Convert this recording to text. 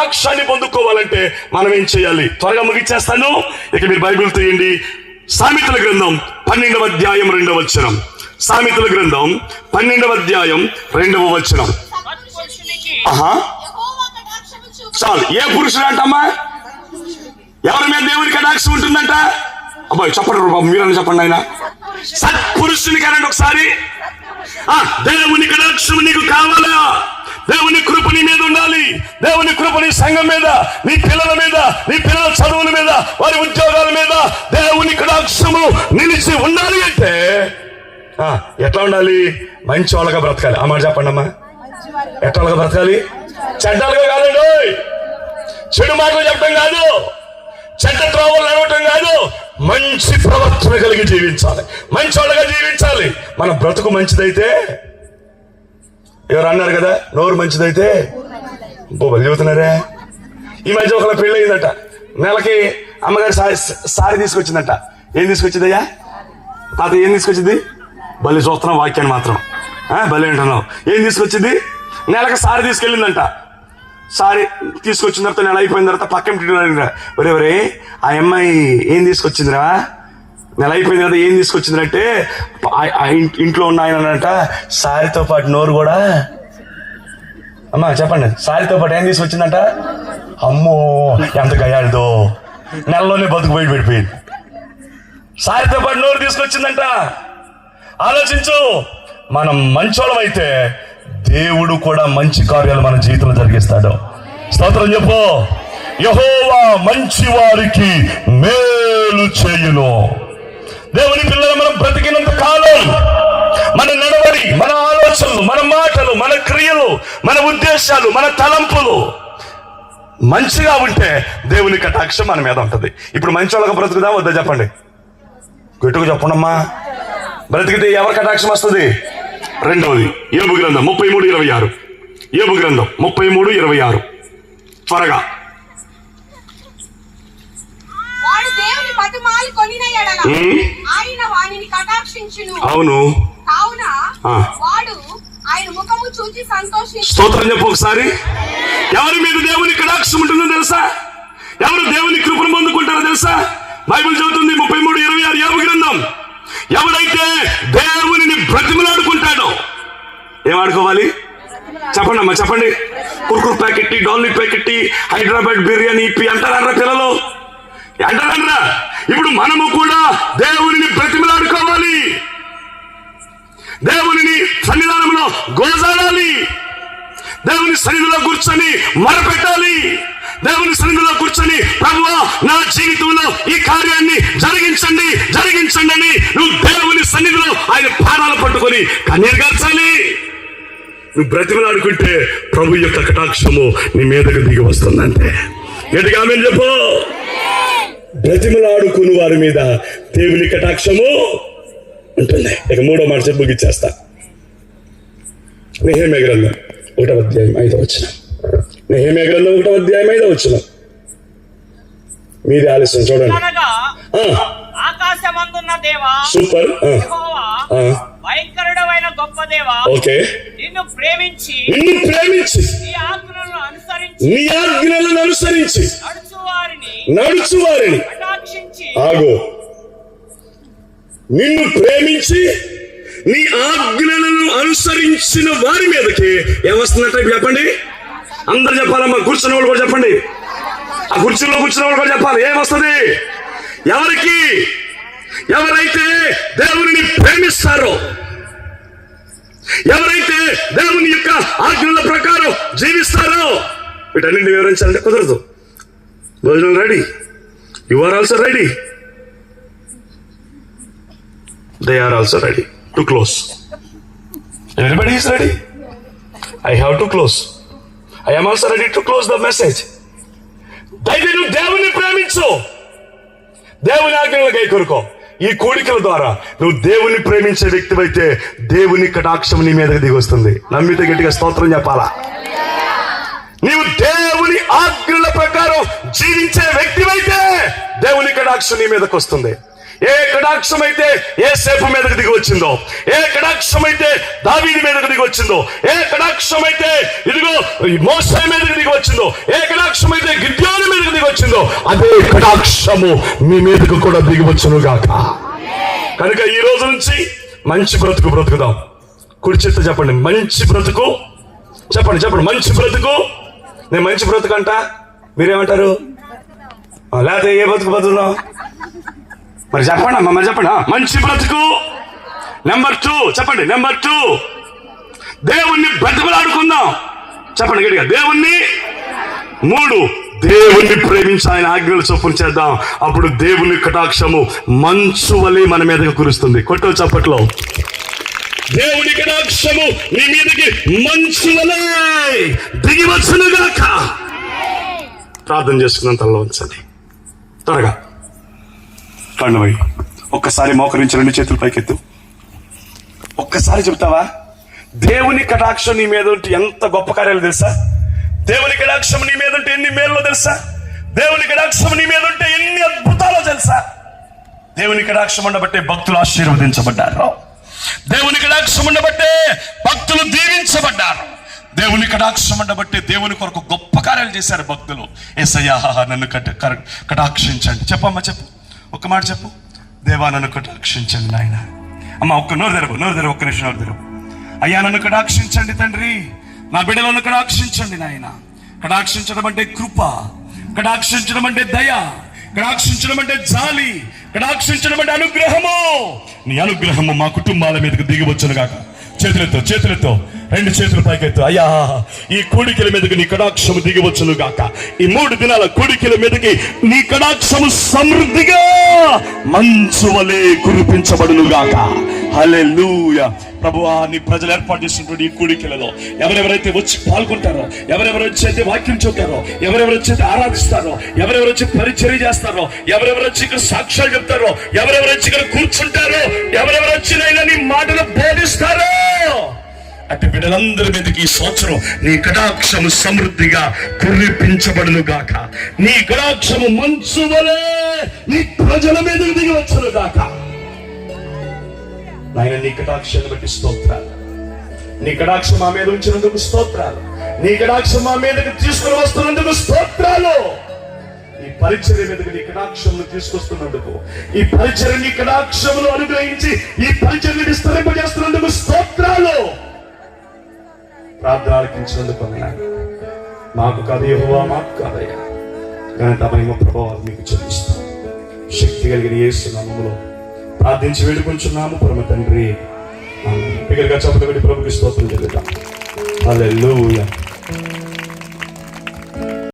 కటాక్షాన్ని పొందుకోవాలంటే మనం ఏం చేయాలి? త్వరగా ముగిచ్చేస్తాను. ఇక మీరు బైబిల్ తీయండి. సామెతల గ్రంథం పన్నెండవ అధ్యాయం రెండవ వచనం. సామెతల గ్రంథం పన్నెండవ అధ్యాయం రెండవ వచనం. ఆహా. చాలు. ఏ పురుషుడు అంటమ్మా? ఎవరి మీద దేవుని కటాక్షం ఉంటుందంట? అబ్బాయి చెప్పండి బాబు మీరని చెప్పండి ఆయన. సత్పురుషునికి అనండి ఒకసారి. ఆ, దేవుని కటాక్షం నీకు కావాలా? దేవుని కృప నీ మీద ఉండాలి. దేవుని కృప నీ సంఘం మీద నీ పిల్లల మీద నీ పిల్లల చదువుల మీద వారి ఉద్యోగాల మీద దేవుని కడాక్షము నిలిచి ఉండాలి అంటే ఆ, ఎట్లా ఉండాలి? మంచి వాళ్ళగా బ్రతకాలి. ఆ మాట చెప్పండి అమ్మా. ఎట్లా బ్రతకాలి? చెడ్డలుగా కాదండి. చెడు మాటలు చెప్పడం కాదు. చెడ్డ త్రోవలు నడవటం కాదు. మంచి ప్రవర్తన కలిగి జీవించాలి. మంచి వాళ్ళగా జీవించాలి. మన బ్రతుకు మంచిదైతే ఎవరు అన్నారు కదా నోరు మంచిదైతే? బొబ్బలు చెబుతున్నారే ఈ మధ్య ఒకళ్ళ పెళ్ళయిందట నెలకి అమ్మగారు సారీ సారీ తీసుకొచ్చిందట. ఏం తీసుకొచ్చిందయ్యా? తాత ఏం తీసుకొచ్చింది? బలి చూస్తున్నాం వాక్యాన్ని మాత్రం. బలి అంటున్నావు. ఏం తీసుకొచ్చింది? నెలకి సారీ తీసుకెళ్ళిందంట. సారీ తీసుకొచ్చిన తర్వాత నెల అయిపోయిన తర్వాత పక్కన ఒరే ఒరే ఆ అమ్మాయి ఏం తీసుకొచ్చిందిరా? నెల అయిపోయిన తర్వాత ఏం తీసుకొచ్చిందంటే ఆ- ఇంట్లో ఉన్న ఆయన అన్నట పాటు నోరు కూడా అమ్మా చెప్పండి సారితో పాటు ఏం తీసుకొచ్చిందంట? అమ్మో ఎంత గయాలదో నెలలోనే బతుకు బయట పెట్టిపోయింది సారితో పాటు నోరు తీసుకొచ్చిందంట. ఆలోచించు మనం మంచోళం అయితే దేవుడు కూడా మంచి కార్యాలు మన జీవితంలో జరిగిస్తాడు. స్తోత్రం చెప్పు. యహోవా మంచి వారికి మేలు చేయును. దేవుని పిల్లలు మనం బ్రతికినంత కాలం మన నడవడి మన ఆలోచనలు మన మాటలు మన క్రియలు మన ఉద్దేశాలు మన తలంపులు మంచిగా ఉంటే దేవుని కటాక్షం మన మీద ఉంటుంది. ఇప్పుడు మంచి వాళ్ళకి బ్రతుకుదా వద్దా చెప్పండి? గట్టుకు చెప్పండమ్మా. బ్రతికితే ఎవరి కటాక్షం వస్తుంది? రెండవది ఏబు గ్రంథం ముప్పై మూడు ఇరవై ఆరు. ఏబు గ్రంథం ముప్పై మూడు ఇరవై ఆరు. త్వరగా వాడు దేవుని. ఆయన కటాక్షించును. అవును. కావున ఆ. వాడు ఆయన ముఖము చూచి సంతోషించు. స్తోత్రం చెప్పు ఒకసారి. ఎవరి మీద దేవుని కటాక్షం ఉంటుందో తెలుసా? ఎవరు దేవుని కృపను పొందుకుంటారో తెలుసా? బైబిల్ చెబుతుంది ముప్పై మూడు ఇరవై ఆరు ఏబు గ్రంథం. ఎవరైతే దేవునిని బ్రతిమలాడుకుంటాడో ఏమాడుకోవాలి చెప్పండి అమ్మా చెప్పండి. కుర్కుర్ ప్యాకెట్ డాల్లీ ప్యాకెట్ హైదరాబాద్ బిర్యానీ ఇప్పి అంటారా పిల్లలు? అంటారా ఇప్పుడు మనము కూడా దేవునిని బ్రతిమలాడుకోవాలి. దేవునిని సన్నిధానంలో గోజాడాలి దేవుని సన్నిధిలో కూర్చొని మరపెట్టాలి. దేవుని సన్నిధిలో కూర్చొని ప్రభువా నా జీవితంలో ఈ కార్యాన్ని జరిగించండి జరిగించండి అని నువ్వు దేవుని సన్నిధిలో ఆయన పాదాలు పట్టుకొని కన్నీరు గార్చాలి. నువ్వు బ్రతిమలాడుకుంటే ప్రభు యొక్క కటాక్షము నీ మీదకు దిగి వస్తుందంటే. గట్టిగా ఆమె చెప్పు. బ్రతిమలాడుకుని వారి మీద దేవుని కటాక్షము ఉంటుంది. ఇక మూడో మాట చెప్పి ముగిచ్చేస్తా. నెహేమే గ్రంథం ఒకటో అధ్యాయం ఐదో వచ్చిన నెహేమే గ్రంథం ఒకటో అధ్యాయం ఐదో వచ్చిన మీది ఆలస్యం చూడండి. సూపర్. భయంకరుడమైన గొప్ప దేవా ఓకే. నిన్ను ప్రేమించి నిన్ను ప్రేమించి నీ ఆజ్ఞలను అనుసరించి నీ ఆజ్ఞలను అనుసరించి నడుచు వారిని ఆగు. నిన్ను ప్రేమించి నీ ఆజ్ఞలను అనుసరించిన వారి మీదకి ఏమొస్తున్నట్టు చెప్పండి? అందరు చెప్పాలమ్మా కూర్చున్న వాళ్ళు కూడా చెప్పండి. ఆ కుర్చీలో కూర్చున్న వాళ్ళు కూడా చెప్పాలి. ఏమొస్తుంది ఎవరికి? ఎవరైతే దేవుని ప్రేమిస్తారో ఎవరైతే దేవుని యొక్క ఆజ్ఞల ప్రకారం జీవిస్తారో వీటన్నింటిని వివరించాలంటే కుదరదు. భోజనం ready you are also ready they are also ready to close. Everybody is ready. I have to close. I am also ready to close the message. దయచేసి నువ్వు దేవుని ప్రేమించు దేవుని ఆజ్ఞలు గై కొరుకో ఈ కోడికల ద్వారా నువ్వు దేవుని ప్రేమించే వ్యక్తివైతే దేవుని కటాక్షం నీ మీదకి దిగి వస్తుంది నమ్మితే గట్టిగా స్తోత్రం చెప్పాలా నీవు దేవుని కటాక్షం నీ మీదకి వస్తుంది. ఏ కటాక్షం అయితే ఏ సేపు మీదకు దిగి వచ్చిందో ఏ కటాక్షం అయితే దావీది మీదకు దిగి వచ్చిందో ఏ కటాక్షం అయితే ఇదిగో మోసాయి మీదకు దిగి వచ్చిందో ఏ కటాక్షం అదే కటాక్షము మీ మీదకు కూడా దిగివచ్చును గాక. కనుక ఈ రోజు నుంచి మంచి బ్రతుకు బ్రతుకుదాం. కుడి చేత చెప్పండి మంచి బ్రతుకు. చెప్పండి చెప్పండి మంచి బ్రతుకు. నేను మంచి బ్రతుకు అంట మీరేమంటారు? లేకపోతే ఏ బతుకు బతుకుదాం మరి చెప్పండి అమ్మా మరి చెప్పండి. మంచి బ్రతుకు. నెంబర్ టూ చెప్పండి. నెంబర్ టూ దేవుణ్ణి బ్రతుకులాడుకుందాం. చెప్పండి గట్టిగా. దేవుణ్ణి మూడు. దేవుణ్ణి ప్రేమించి ఆయన ఆజ్ఞలు చొప్పున చేద్దాం. అప్పుడు దేవుని కటాక్షము మంచు వలె మన మీదకి కురుస్తుంది. కొట్టు చప్పట్లో. దేవుని కటాక్షము నీ మీదకి మంచు వలె దిగి వచ్చునుగాక ప్రార్థన చేసుకున్నంతలో ఉంచండి. త్వరగా. కళ్ళు ఒక్కసారి మోకరించి రెండు చేతులు పైకెత్తు. ఒక్కసారి చెప్తావా? దేవుని కటాక్షం నీ మీద ఉంటే ఎంత గొప్ప కార్యాలు తెలుసా? దేవుని కటాక్షం నీ మీద ఉంటే ఎన్ని మేల్లో తెలుసా? దేవుని కటాక్షం నీ మీద ఉంటే ఎన్ని అద్భుతాలో తెలుసా? దేవుని కటాక్షం ఉండబట్టే భక్తులు ఆశీర్వదించబడ్డారు. దేవుని కటాక్షం ఉండబట్టే భక్తులు దీవించబడ్డారు. దేవుని కటాక్షం ఉండబట్టే దేవుని కొరకు గొప్ప కార్యాలు చేశారు భక్తులు. ఎసయ్యా నన్ను కట కర- కటాక్షించండి. చెప్పమ్మా చెప్పు. ఒక్క మాట చెప్పు. దేవా నన్ను కటాక్షించండి నాయన. అమ్మ ఒక్క నోరు తెరవు నోరు తెరవు ఒక్క నిమిషం నోరు తెరవు. అయ్యా నన్ను కటాక్షించండి తండ్రి. నా బిడ్డలను కటాక్షించండి నాయన. కటాక్షించడం అంటే కృప కటాక్షించడం అంటే దయ కటాక్షించడం అంటే జాలి కటాక్షించడం అంటే అనుగ్రహము. నీ అనుగ్రహము మా కుటుంబాల మీదకి దిగివచ్చును కాక చేతులెత్తో చేతులెత్తో. రెండు చేతులు పైకెత్తు. అయ్యా ఈ కోడికల మీదకి నీ కడాక్షము దిగివచ్చును గాక. ఈ మూడు దినాల కోడికల మీదకి నీ కడాక్షము సమృద్ధిగా మంచు వలె కురిపించబడును గాక. హల్లెలూయా. ప్రభువా నీ ప్రజలు ఏర్పాటు చేసినటువంటి ఈ కూడికలలో ఎవరెవరైతే వచ్చి పాల్గొంటారో ఎవరెవరు వచ్చి అయితే వాక్యం చెప్తారో ఎవరెవరు వచ్చి అయితే ఆరాధిస్తారో ఎవరెవరు వచ్చి పరిచర్య చేస్తారో ఎవరెవరు వచ్చి ఇక్కడ సాక్ష్యాలు చెప్తారో ఎవరెవరు వచ్చి ఇక్కడ కూర్చుంటారో ఎవరెవరు వచ్చి నీ మాటలు బోధిస్తారో. అటు బిడ్డలందరి మీదకి ఈ సంవత్సరం నీ కటాక్షము సమృద్ధిగా కురిపించబడును గాక. నీ కటాక్షము మంచు వలే నీ ప్రజల మీదకి దిగి వచ్చును గాక. నాయన నీ కటాక్షాన్ని బట్టి స్తోత్రాలు. నీ కటాక్షం మా మీద ఉంచినందుకు స్తోత్రాలు. నీ కటాక్షం మా మీదకి తీసుకుని వస్తున్నందుకు స్తోత్రాలు. ఈ పరిచర్య మీదకి నీ కటాక్షమును తీసుకొస్తున్నందుకు ఈ పరిచర్య నీ కటాక్షములు అనుగ్రహించి ఈ పరిచర్ని విస్తరింపజేస్తున్నందుకు స్తోత్రాలు. ప్రార్థన ఆలకించినందుకు మాకు కదయోవా మాకు కదయ్యా. ఘనత మహిమ ప్రభావాలు మీకు చెల్లిస్తాం. శక్తి కలిగిన ఏసు నమ్మలో ప్రార్థించి వేడుకుంటున్నాము పరమ తండ్రి. ఇక్కడ బిగ్గరగా చెప్పబడి ప్రభుకి స్తోత్రం చెల్లిద్దాం హల్లెలూయా.